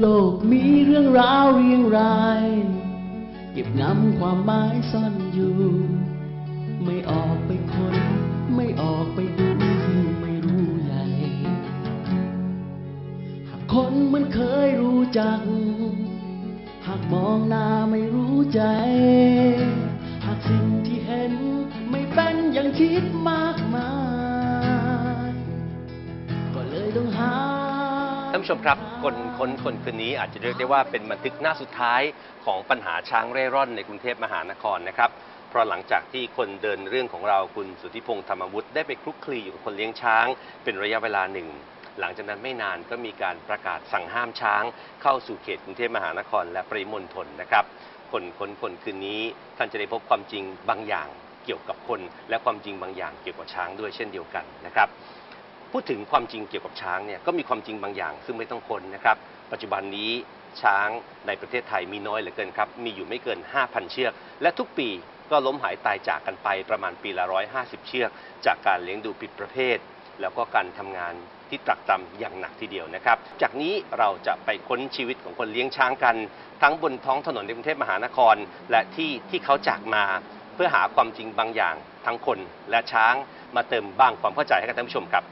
โลกมีเรื่องราวเรียงราย เก็บงำความหมายซ่อนอยู่ ไม่ออกไปคนไม่ออกไปดูยิ่งไม่รู้ใหญ่ หากคนมันเคยรู้จัก หากมองหน้าไม่รู้ใจ ท่านผู้ชมครับคนคนคนคืนนี้อาจจะเรียกได้ว่าเป็นบันทึกหน้าสุดท้ายของปัญหาช้างเร่ร่อนในกรุงเทพมหานครนะครับ เพราะหลังจากที่คนเดินเรื่องของเราคุณสุทธิพงษ์ธรรมวุฒิได้ไปคลุกคลีอยู่กับคนเลี้ยงช้าง เป็นระยะเวลาหนึ่ง หลังจากนั้นไม่นานก็มีการประกาศสั่งห้ามช้าง เข้าสู่เขตกรุงเทพมหานคร และปริมณฑลนะครับ คนคนคนคืนนี้ท่านจะได้พบความจริงบางอย่างเกี่ยวกับคน และความจริงบางอย่างเกี่ยวกับช้างด้วยเช่นเดียวกันนะครับ พูดถึงความจริงเกี่ยวกับช้างเนี่ยก็มีความจริงบางอย่าง ซึ่งไม่ต้องคนนะครับ ปัจจุบันนี้ช้างในประเทศไทยมีน้อยเหลือเกินครับ มีอยู่ไม่เกิน 5,000 เชือก และทุกปีก็ล้มหายตายจากกันไปประมาณปีละ 150 เชือก จากการเลี้ยงดูผิดประเภท แล้วก็การทำงานที่ตรักตรำอย่างหนักทีเดียวนะครับ จากนี้เราจะไปค้นชีวิตของคนเลี้ยงช้างกัน ทั้งบนท้องถนนในกรุงเทพมหานคร และที่ที่เขาจากมา เพื่อหาความจริงบางอย่างทั้งคนและช้างมาเติมบ้างความเข้าใจให้กับท่านผู้ชมครับ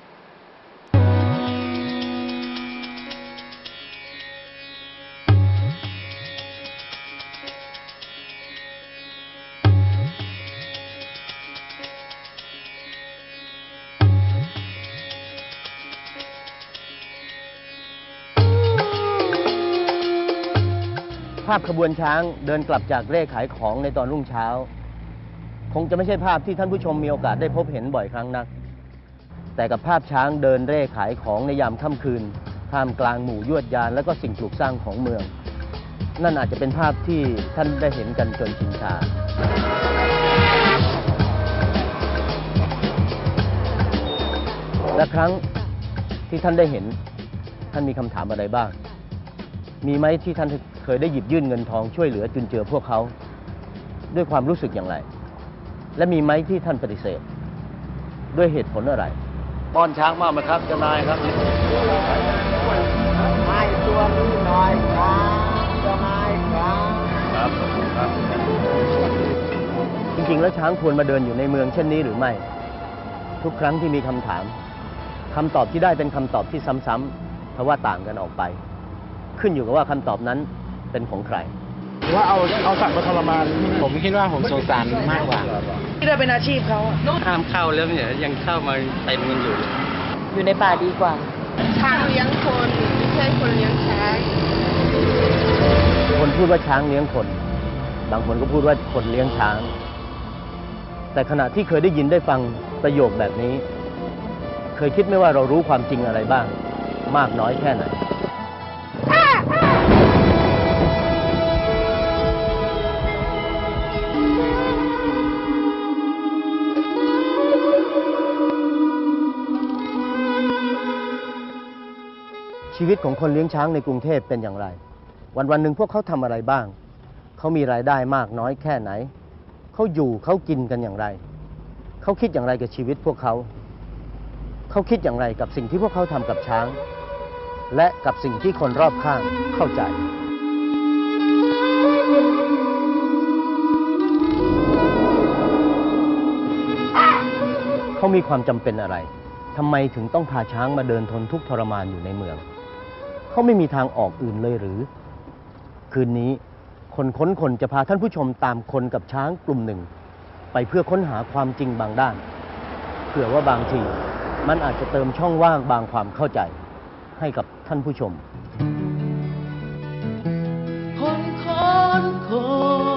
ภาพขบวนช้างเดินกลับจากเร่ขายของในตอนรุ่งเช้า คงจะไม่ใช่ภาพที่ท่านผู้ชมมีโอกาสได้พบเห็นบ่อยครั้งนัก แต่กับภาพช้างเดินเร่ขายของในยามค่ำคืนท่ามกลางหมู่ยวดยานและก็สิ่งปลูกสร้างของเมือง นั่นอาจจะเป็นภาพที่ท่านได้เห็นกันจนชินชาและครั้งที่ท่านได้เห็น ท่านมีคำถามอะไรบ้าง มีไหมที่ท่าน เคยได้หยิบยื่นเงินทองช่วยเหลือจุนเจือพวกเขา ด้วยความรู้สึกอย่างไร และมีไหมที่ท่านปฏิเสธ ด้วยเหตุผลอะไร ป้อนช้างมากไหมครับเจ้านายครับให้ตัวนี้หน่อยครับเจ้านายครับครับครับจริงๆ แล้วช้างควรมาเดินอยู่ในเมืองเช่นนี้หรือไม่ ทุกครั้งที่มีคำถามคำตอบที่ได้เป็นคำตอบที่ซ้ำๆทว่าต่างกันออกไป ขึ้นอยู่กับว่าคำตอบนั้น เป็นของใคร ว่าเอาเอาสัตว์มาทรมาน ผมคิดว่าผมสงสารมากกว่าที่ได้เป็นอาชีพเขาอะห้ามเข้าแล้วเนี่ยยังเข้ามาเต็มกันอยู่ อยู่ในป่าดีกว่าช้างเลี้ยงคนไม่ใช่คนเลี้ยงช้างคนพูดว่าช้างเลี้ยงคน บางคนก็พูดว่าคนเลี้ยงช้าง แต่ขณะที่เคยได้ยินได้ฟังประโยคแบบนี้ เคยคิดไหมว่าเรารู้ความจริงอะไรบ้าง มากน้อยแค่ไหน ชีวิตของคนเลี้ยงช้างในกรุงเทพเป็นอย่างไร วันวันหนึ่งพวกเขาทำอะไรบ้าง เขามีรายได้มากน้อยแค่ไหน เขาอยู่เขากินกันอย่างไร เขาคิดอย่างไรกับชีวิตพวกเขา เขาคิดอย่างไรกับสิ่งที่พวกเขาทำกับช้าง และกับสิ่งที่คนรอบข้างเข้าใจเขามีความจำเป็นอะไร ทำไมถึงต้องพาช้างมาเดินทนทุกข์ทรมานอยู่ในเมือง เขาไม่มีทางออกอื่นเลยหรือ คืนนี้คนค้นคนจะพาท่านผู้ชมตามคนกับช้างกลุ่มหนึ่ง ไปเพื่อค้นหาความจริงบางด้าน เผื่อว่าบางทีมันอาจจะเติมช่องว่างบางความเข้าใจให้กับท่านผู้ชม คนคนคน